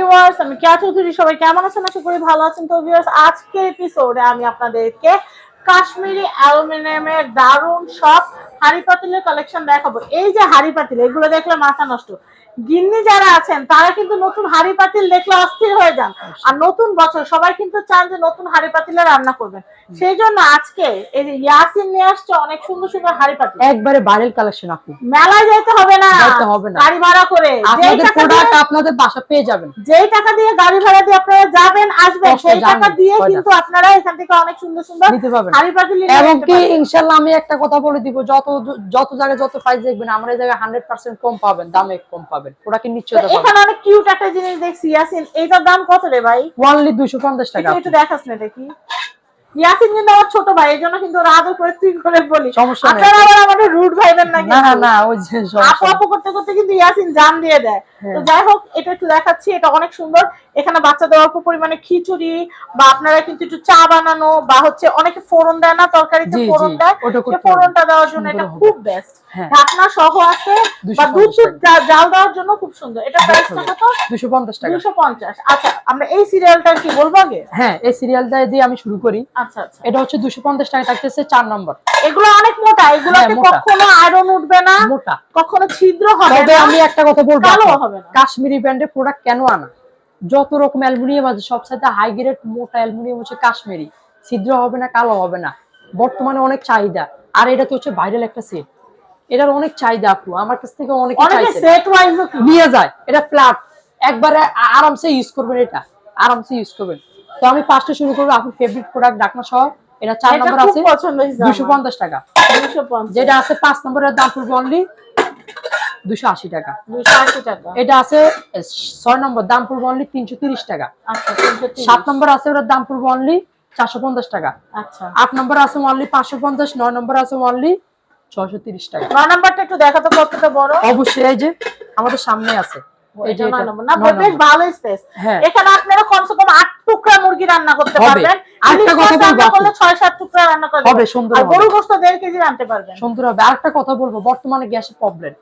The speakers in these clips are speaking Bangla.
ভিউয়ার্স আমি কেয়া চৌধুরী, সবাই কেমন আছেন? আশা করি ভালো আছেন। তো ভিউয়ার্স আজকে এপিসোডে আমি আপনাদেরকে কাশ্মীরি অ্যালুমিনিয়ামের দারুণ সব হাড়ি পাতিলের কালেকশন দেখাবো। এই যে হাড়ি পাতিল, এগুলো দেখলে মাথা নষ্ট। গিন্নি যারা আছেন তারা কিন্তু নতুন হাড়ি পাতিল দেখলে অস্থির হয়ে যান। আর নতুন বছর সবাই কিন্তু চান যে নতুন হাড়ি পাতিলে রান্না করবেন। সেই জন্য আজকে এই যে ইয়াসিন নিয়ে আসছে অনেক সুন্দর সুন্দর হাড়ি পাতিল। একবারে ভাইরাল কালেকশন আপু। মেলায় যেতে হবে না যেতে হবে না। গাড়ি ভাড়া করে। আপনাদের টাকা দিয়ে- প্রোডাক্ট আপনাদের বাসা পেয়ে যাবেন। যেই টাকা দিয়ে গাড়ি ভাড়া দিয়ে আপনারা যাবেন আসবেন সেই টাকা দিয়ে কিন্তু আপনারা এখান থেকে অনেক সুন্দর সুন্দর হাড়ি পাতিল এবং কি ইনশাল্লাহ আমি একটা কথা বলে দিব যত যত জায়গায় যত প্রাইস দেখবেন আমরা এই জায়গায় হান্ড্রেড পার্সেন্ট কম পাবেন দামে কম পাবেন। প্রোডাক্ট নিশ্চয়তা পাবে এখানে অনেক কিউট একটা জিনিস দেখছি ইয়াসিন এইটার দাম কত রে ভাই? দুশো পঞ্চাশ টাকা। একটু দেখাস না দেখি। ইয়াসিন কিন্তু আমার ছোট ভাই এজন্য জন্য কিন্তু ওর আদর করে তুই করে বলি। সমস্যা নেই। আপনারা আবার আমাদের রুট ভাইবেন না না। না ওই যে আপু আপু করতে করতে কিন্তু ইয়াসিন জান দিয়ে দেয়। হ্যাঁ। তো যাই হোক এটা একটু দেখাচ্ছি এটা অনেক সুন্দর। এখানে বাচ্চাদের অল্প পরিমাণে খিচুড়ি বা আপনারা কিন্তু একটু চা বানানো বা হচ্ছে অনেকে ফোড়ন দেয় না তরকারিতে জি, ফোড়ন দেয়। ফোড়নটা দেওয়ার জন্য এটা। খুব বেস্ট হ্যাঁ। ঢাকনা সহ আছে বা দুধ দুধ জাল দেওয়ার জন্য খুব সুন্দর। এটা কত? টাকা। আচ্ছা আমরা এই সিরিয়ালটা কি বলব আগে? হ্যাঁ এই সিরিয়ালটা দিয়ে আমি শুরু করি। আচ্ছা আচ্ছা। এটা হচ্ছে দুশো পঞ্চাশ টাকা থাকতেছে চার নম্বর। এগুলো অনেক মোটা এগুলোতে হ্যাঁ, কখনো আয়রন উঠবে না মোটা। কখনো ছিদ্র হবে তবে আমি একটা কথা বলব কালো হবে না। কাশ্মীরি ব্র্যান্ডের প্রোডাক্ট কেন আনা? যত রকম অ্যালুমিনিয়াম আছে সব সাথে হাই গ্রেড মোটা অ্যালুমিনিয়াম হচ্ছে কাশ্মীরি। ছিদ্র হবে না কালো হবে না। বর্তমানে অনেক চাহিদা। আর এটা তো হচ্ছে ভাইরাল একটা সেট এটার অনেক চাহিদা আপু আমার কাছ থেকে অনেকে নিয়ে যায়। এটা ফ্ল্যাট একবারে আরামসে ইউজ করবেন এটা। আরামসে ইউজ করবেন। তো আমি পাঁচটা শুরু করব। আপনার ফেভারিট প্রোডাক্ট ডাকনা সহ। এটা চার নম্বর আছে। দুশো পঞ্চাশ টাকা। যেটা আছে পাঁচ নম্বরের দাম পড়বে অনলি দুশো আশি টাকা। 280 টাকা। এটা আছে ছয় নম্বর দাম পড়বে অনলি তিনশো তিরিশ টাকা। আচ্ছা 330 সাত নম্বর আছে ওটার দাম অনলি চারশো পঞ্চাশ টাকা। আচ্ছা। আট নম্বর আছে অনলি পাঁচশো পঞ্চাশ নয় নম্বর আছে অনলি ছশো তিরিশ টাকা। নয় নাম্বারটা একটু দেখাতো কতটা বড়? অবশ্যই এই যে আমাদের সামনে আছে। হ্যাঁ। এখানে আপনারা কমসে কম আট টুকরা মুরগি রান্না করতে পারবেন। টুকরা রান্না হবে। গরু গোস্ত দেড় কেজি পারবেন। সুন্দর হবে। আরেকটা কথা বলব বর্তমানে গ্যাসের প্রবলেম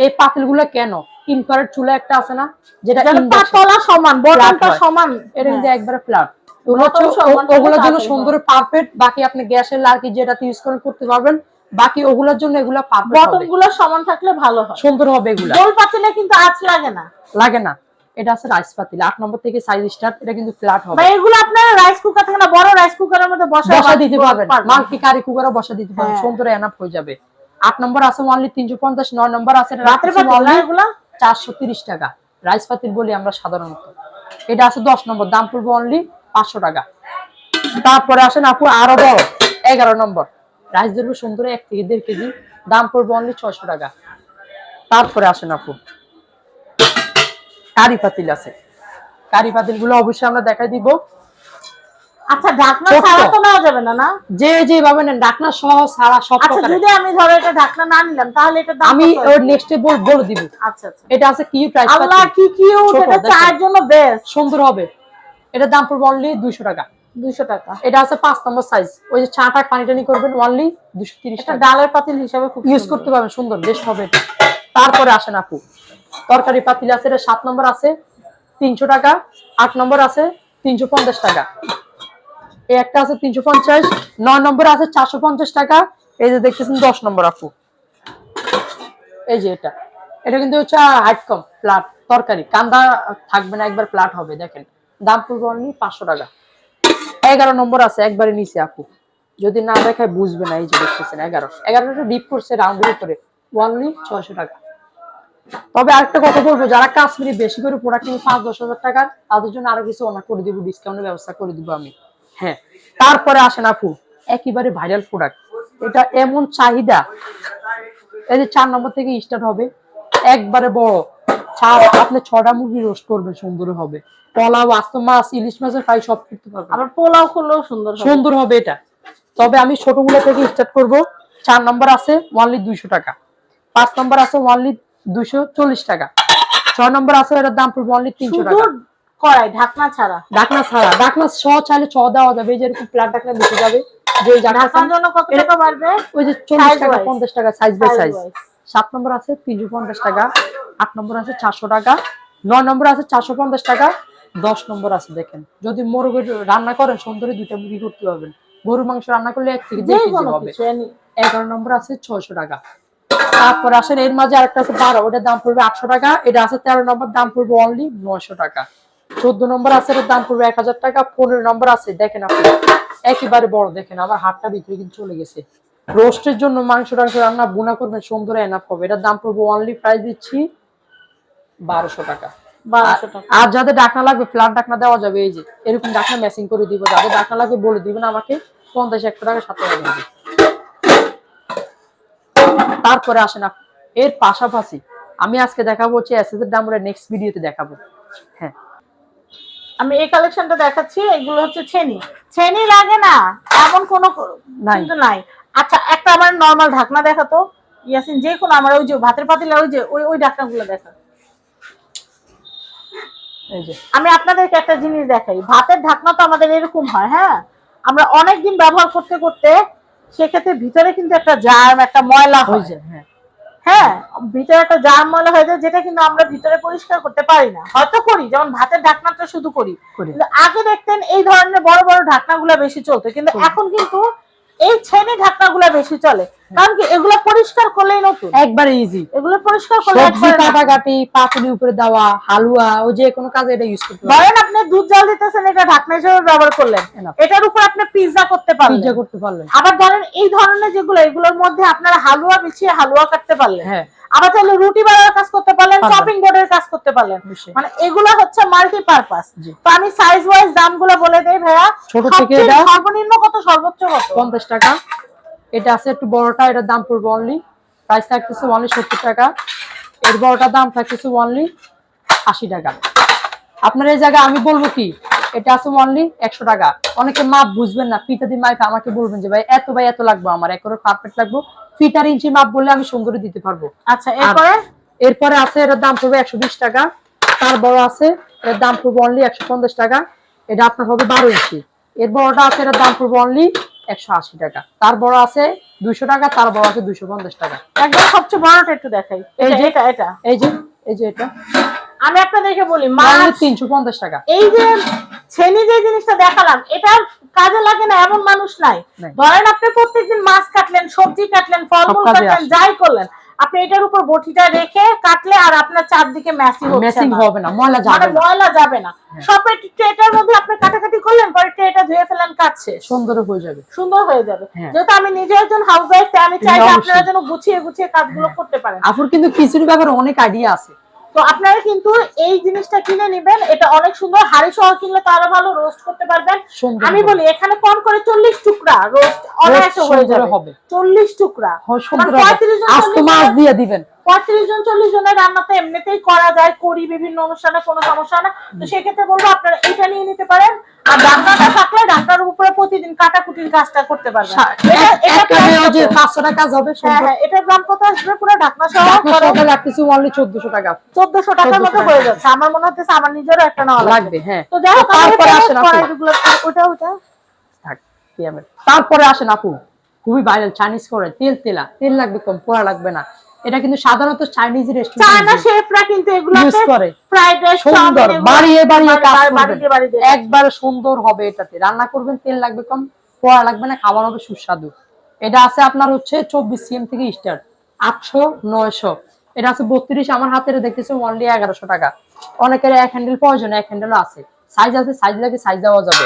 এই পাতিলগুলো কেন? ইনফ্রারেড চুলা একটা আছে না যেটা পাতলা সমান বটনটা সমান। এটা কিন্তু হ্যাঁ। একবারে ফ্ল্যাট ওগুলো বটন হচ্ছে সমান ও- ওগুলোর জন্য সুন্দর পারফেক্ট বাকি আপনি গ্যাসের লার্কি যেটাতে ইউজ করে করতে পারবেন বাকি ওগুলোর জন্য এগুলা পারফেক্ট বটনগুলো সমান থাকলে ভালো হয়। সুন্দর হবে এগুলা। গোল পাতিলে কিন্তু আঁচ লাগে না। লাগে না। এটা আছে রাইস পাতিল। আট নম্বর থেকে সাইজ স্টার্ট এটা কিন্তু ফ্ল্যাট হবে। এগুলো আপনারা রাইস কুকার থেকে না বড় রাইস কুকারের মধ্যে বসা বসা দিতে পারবেন। মাল্টি কারি কুকারও বসা দিতে পারবেন। সুন্দর এনাফ হয়ে যাবে। আট নম্বর আছে অনলি তিনশো পঞ্চাশ নয় নম্বর আছে চারশো তিরিশ টাকা। রাইস পাতিল বলি আমরা সাধারণত। এটা আছে দশ নম্বর দাম পড়বে অনলি পাঁচশো টাকা। তারপরে আসেন আপু আরও বড় এগারো নম্বর। রাইস ধরবে সুন্দর এক থেকে দেড় কেজি দাম পড়বে অনলি ছয়শো টাকা। তারপরে আসেন আপু কারি পাতিল আছে। কারি পাতিলগুলো অবশ্যই আমরা দেখাই দিব। আচ্ছা ঢাকনা ছাড়া তো নেওয়া যাবে না না? যে যেভাবে নেন ডাকনা সহ সারা সব আচ্ছা যদি আমি ধরো এটা ঢাকনা না নিলাম তাহলে এটা দাম আমি? ওর নেক্সটে বলে দিব। আচ্ছা আচ্ছা। এটা আছে কি প্রাইস আল্লাহ কি কি ছোট, এটা। চায়ের জন্য বেস্ট সুন্দর হবে। এটার দাম পড়বে অনলি দুইশো টাকা। 200 টাকা। এটা আছে পাঁচ নম্বর সাইজ ওই যে চাটা পানি টানি করবেন অনলি দুশো তিরিশ এটা টাকা। ডালের পাতিল হিসাবে খুব ইউজ করতে পারবেন সুন্দর বেশ হবে এটা। তারপরে আসেন আপু। তরকারি পাতিল আছে এটা সাত নম্বর আছে তিনশো টাকা। আট নম্বর আছে তিনশো পঞ্চাশ টাকা। এই একটা আছে তিনশো পঞ্চাশ, নয় নম্বর আছে চারশো পঞ্চাশ টাকা। এই যে দেখতেছেন দশ নম্বর আপু। এই যে এটা। এটা কিন্তু হচ্ছে হাইট কম ফ্ল্যাট তরকারি। কান্দা থাকবে না, একবার ফ্ল্যাট হবে, দেখেন। দাম অনলি পাঁচশো টাকা। এগারো নম্বর আছে, একবারে নিচে আপু। যদি না দেখায় বুঝবে না, এই যে দেখতেছেন, এগারো। এগারোটা ডিপ করছে রাউন্ডের উপরে ওয়ানলি ছয়শো টাকা। তবে আরেকটা কথা বলব, যারা কাশ্মীরি বেশি করে প্রোডাক্ট নিয়ে পাঁচ দশ হাজার টাকার তাদের জন্য আরও কিছু অনার করে দিব ডিসকাউন্টের ব্যবস্থা করে দিব আমি। হ্যাঁ তারপরে আসেন আপু একেবারে ভাইরাল প্রোডাক্ট এটা এমন চাহিদা এই যে চার নম্বর থেকে স্টার্ট হবে একবারে বড়। ছাড় আপনি ছটা মুরগি রোস্ট করবেন সুন্দর হবে। পলাও আস্ত মাছ ইলিশ মাছের ফ্রাই সব করতে পারবেন আবার পোলাও করলেও সুন্দর সুন্দর হবে এটা। তবে আমি ছোটগুলো থেকে স্টার্ট করব। চার নম্বর আছে ওয়ানলি দুইশো টাকা। পাঁচ নম্বর আছে ওয়ানলি দুইশো চল্লিশ টাকা। ছয় নম্বর আছে এটার দাম পড়বে ওয়ানলি তিনশো টাকা। কড়াই ঢাকনা ছাড়া। ডাকনা ছাড়া। ডাকনা ছ চাইলে ছ দেওয়া যাবে। এই যে এরকম প্লাট ডাকনা বেঁচে যাবে। যে জন্য কত টাকা বাড়বে? ওই যে চল্লিশ Size টাকা wise. পঞ্চাশ টাকা সাইজ বাই সাইজ সাত নম্বর আছে তিনশো পঞ্চাশ টাকা আট নম্বর আছে চারশো টাকা নয় নম্বর আছে চারশো পঞ্চাশ টাকা দশ নম্বর আছে দেখেন। যদি মোরগের রান্না করেন সুন্দরী দুইটা মুরগি করতে পারবেন গরু মাংস রান্না করলে এক থেকে দেড় কেজি হবে। এগারো নম্বর আছে ছয়শো টাকা। তারপর আসেন এর মাঝে আরেকটা আছে বারো ওটার দাম পড়বে আটশো টাকা। এটা আছে তেরো নম্বর দাম পড়বে অনলি নয়শো টাকা। চোদ্দ নম্বর আছে এটার দাম পড়বে এক হাজার টাকা পনেরো নম্বর আছে দেখেন আপনি। একেবারে বড় দেখেন আমার হাতটা ভিতরে কিন্তু চলে গেছে। রোস্টের জন্য মাংস টাংস রান্না বুনা করবেন সুন্দর এনাফ হবে। এটার দাম পড়বে অনলি প্রাইস দিচ্ছি বারোশো টাকা। আর যাদের ডাকনা লাগবে ফ্ল্যাট ডাকনা দেওয়া যাবে এই যে এরকম ডাকনা ম্যাচিং করে দিব। যাদের ডাকনা লাগবে বলে দিবেন আমাকে পঞ্চাশ একশো টাকা সাথে লাগবে তারপরে আসেন এর পাশাপাশি আমি আজকে দেখাবো হচ্ছে এসএস এর দাম নেক্সট ভিডিওতে দেখাবো। হ্যাঁ। আমি এই কালেকশনটা দেখাচ্ছি এগুলো হচ্ছে ছেনি। ছেনি লাগে না এমন কোনো। কিন্তু নাই। আচ্ছা একটা আমার নর্মাল ঢাকনা দেখাতো ইয়াসিন যে কোনো আমার ওই যে ভাতের পাতিলা ওই যে ওই ওই ঢাকনাগুলো দেখা। আমি আপনাদেরকে একটা জিনিস দেখাই। ভাতের ঢাকনা তো আমাদের এরকম হয় হ্যাঁ? আমরা অনেক দিন ব্যবহার করতে করতে সেক্ষেত্রে ভিতরে কিন্তু একটা জার্ম একটা ময়লা হয়ে। যায় যে হ্যাঁ ভিতরে একটা জার ময়লা হয়ে যায় যেটা কিন্তু আমরা ভিতরে পরিষ্কার করতে পারি না। হয়তো করি যেমন ভাতের ঢাকনাটা শুধু করি। করি। কিন্তু আগে দেখতেন এই ধরনের বড় বড় ঢাকনাগুলো বেশি চলতো। কিন্তু এখন কিন্তু এই ছেনে ঢাকনাগুলো বেশি চলে। কারণ কি এগুলো পরিষ্কার করলেই নতুন। একবারে ইজি এগুলো পরিষ্কার করলে সবজি। কাটাকাটি উপরে দেওয়া হালুয়া ও যে কোনো কাজে এটা ইউজ করতে ধরেন আপনি দুধ জাল দিতেছেন এটা ঢাকনা হিসেবে ব্যবহার করলেন। এটার উপর আপনি পিৎজা করতে পারলেন। পিজ্জা করতে পারলেন। আবার ধরেন এই ধরনের যেগুলো এগুলোর মধ্যে আপনারা হালুয়া বিছিয়ে হালুয়া কাটতে পারলেন। হ্যাঁ। আবার চাইলে রুটি বানানোর কাজ করতে পারলেন। চপিং বোর্ডের কাজ করতে পারলেন। মানে এগুলো হচ্ছে মাল্টি পারপাস তো আমি সাইজ ওয়াইজ দামগুলো বলে দেই ভাইয়া। ছোট থেকে সর্বনিম্ন কত সর্বোচ্চ কত? পঞ্চাশ টাকা। এটা আছে একটু বড়টা এটার দাম পড়বে অনলি প্রাইস থাকতেছে অনলি সত্তর টাকা। এর বড়টার দাম থাকতেছে অনলি আশি টাকা। আপনার এই জায়গায় আমি বলব কি এটা আছে অনলি একশো টাকা। অনেকে মাপ বুঝবেন না ফিটা দিয়ে মাইপ আমাকে বলবেন যে ভাই এত ভাই এত লাগবে আমার একর পারফেক্ট লাগবে। ফিটার ইঞ্চি মাপ বললে আমি সুন্দর দিতে পারব। আচ্ছা এরপরে? এরপরে আছে এটার দাম পড়বে একশো বিশ টাকা। তার বড় আছে এর দাম পড়বে অনলি একশো পঞ্চাশ টাকা। এটা আপনার হবে বারো ইঞ্চি। এর বড়টা আছে এটার দাম পড়বে অনলি একশো আশি টাকা। তার বড় আছে দুইশো টাকা তার বড় আছে দুইশো পঞ্চাশ টাকা। একদম সবচেয়ে বড়টা একটু দেখাই। এই যে এটা এটা। এই যে এই যে এটা। আমি আপনাদেরকে বলি মাছ তিনশো পঞ্চাশ টাকা। এই যে ছেনি যে জিনিসটা দেখালাম এটা কাজে লাগে না এমন মানুষ নাই। নাই। ধরেন আপনি প্রত্যেকদিন মাছ কাটলেন সবজি কাটলেন ফলমূল কাটলেন যাই করলেন আপনি এটার উপর বটিটা রেখে কাটলে আর আপনার চারদিকে ম্যাসি মেসিং হবে না ময়লা মানে যাবে না। ময়লা যাবে না। সব ট্রেটার মধ্যে আপনি কাটাকাটি করলেন পরে ট্রেটা ধুয়ে ফেলেন কাটছে সুন্দর হয়ে যাবে। সুন্দর হয়ে যাবে। হ্যাঁ। যেহেতু আমি নিজে একজন হাউস ওয়াইফ আমি চাই যে আপনারা যেন গুছিয়ে গুছিয়ে কাজগুলো করতে পারেন। আপুর কিন্তু খিচুড়ি ব্যাপারে অনেক আইডিয়া আছে। তো আপনারা কিন্তু এই জিনিসটা কিনে নেবেন। এটা অনেক সুন্দর। হাড়ি সহ কিনলে তো আরও ভালো রোস্ট করতে পারবেন। আমি বলি এখানে কম করে চল্লিশ টুকরা রোস্ট অনায়াসে হয়ে যাবে। চল্লিশ টুকরা। হয় সুন্দর 35 জন, আস্ত 40 মাছ দিয়ে দিবেন। পঁয়ত্রিশ জন চল্লিশ জনের রান্না তো এমনিতেই করা যায় করি বিভিন্ন অনুষ্ঠানে কোনো সমস্যা না। তো সেক্ষেত্রে বলব আপনারা এটা নিয়ে নিতে পারেন। আর ডাক্তারটা থাকলে ডাক্তারের উপরে প্রতিদিন কাটাকুটির কাজটা করতে পারবেন। এটা- এটা একটা price মেয়ে যে কত? পাঁচশো টাকা হবে হ্যাঁ হ্যাঁ এটার দাম কত আসবে পুরো ঢাকনা সহ আপনার অনলি চোদ্দশো টাকা। চোদ্দশো টাকার মতো হয়ে যাচ্ছে। আমার মনে হচ্ছে আমার নিজেরও একটা নেওয়া লাগবে। হ্যাঁ। তো যাই হোক তারপরে আসেন আপু। ওটা ওটা তারপরে আসেন আপু। খুবই ভাইরাল চাইনিজ করে। তেল তেলা। তেল লাগবে কম পোড়া লাগবে না। এটা কিন্তু সাধারণত চাইনিজ চায়না শেফরা কিন্তু এগুলো Use করে। ফ্রাইড রাইস সুন্দর বাড়িয়ে বাড়িয়ে কাজ বাড়িয়ে একবার সুন্দর হবে এটাতে। রান্না করবেন তেল লাগবে কম পোড়া লাগবে না খাবার হবে সুস্বাদু। এটা আছে আপনার হচ্ছে চব্বিশ সিএম থেকে স্টার্ট। আটশো নয়শো। এটা আছে বত্রিশ আমার হাতে দেখতেছে অনলি এগারোশো টাকা। অনেকের এক হ্যান্ডেল প্রয়োজন এক হ্যান্ডেলও আছে। সাইজ আছে সাইজ লাগে সাইজ দেওয়া যাবে।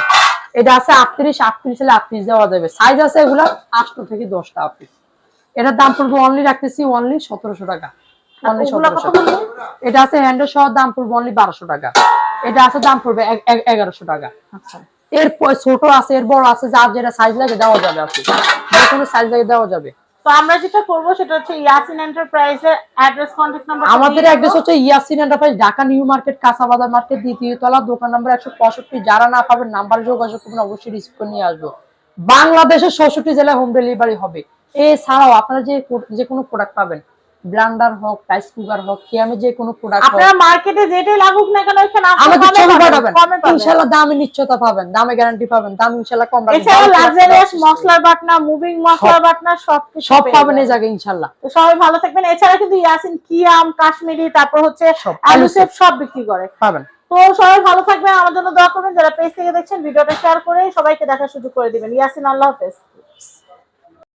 এটা আছে আটত্রিশ আটত্রিশ হলে আটত্রিশ দেওয়া যাবে। সাইজ আছে এগুলা আটশো থেকে দশটা আপনি এটার দাম পড়বে অনলি রাখতেছি অনলি সতেরোশো টাকা। অনলি সতেরোশো এটা আছে হ্যান্ডেল সহ দাম পড়বে অনলি বারোশো টাকা। এটা আছে দাম পড়বে এগারোশো টাকা। আচ্ছা। এরপর ছোট আছে এর বড় আছে যার যেটা সাইজ লাগে দেওয়া যাবে আপনি যে কোনো সাইজ লাগে দেওয়া যাবে। তো আমরা যেটা করব সেটা হচ্ছে ইয়াসিন এন্টারপ্রাইজের অ্যাড্রেস কন্ট্যাক্ট নাম্বার আমাদের অ্যাড্রেস হচ্ছে Yasin enterprise Dhaka new market কাঁচাবাজার market দ্বিতীয় তলা দোকান নাম্বার একশো পঁয়ষট্টি। যারা না পাবেন নাম্বার যোগাযোগ করবেন অবশ্যই রিসিভ করে নিয়ে আসব। বাংলাদেশের ষষ্ঠটি জেলায় হোম ডেলিভারি হবে। এছাড়াও আপনারা যে যে কোনো প্রোডাক্ট পাবেন। ব্লান্ডার হোক রাইস কুকার হোক কিয়ামে যে কোনো প্রোডাক্ট আপনারা মার্কেটে যেটাই লাগুক না কেন এখানে আমাদের ছবি পাঠাবেন। ইনশাআল্লাহ দামে নিশ্চয়তা পাবেন দামে গ্যারান্টি পাবেন দাম ইনশাআল্লাহ কম রাখবেন এছাড়া লাক্সারিয়াস মশলার বাটনা মুভিং মশলার বাটনা সব কিছু সব পাবেন এই জায়গায় ইনশাআল্লাহ। তো সবাই ভালো থাকবেন। এছাড়া কিন্তু ইয়াসিন কিয়াম কাশ্মীরি তারপর হচ্ছে সব, আলুসেপ সব বিক্রি করে। পাবেন। তো সবাই ভালো থাকবেন। আমার জন্য দোয়া করবেন। যারা পেজ থেকে দেখছেন ভিডিওটা শেয়ার করে সবাইকে দেখার সুযোগ করে দিবেন। ইয়াসিন আল্লাহ হাফেজ।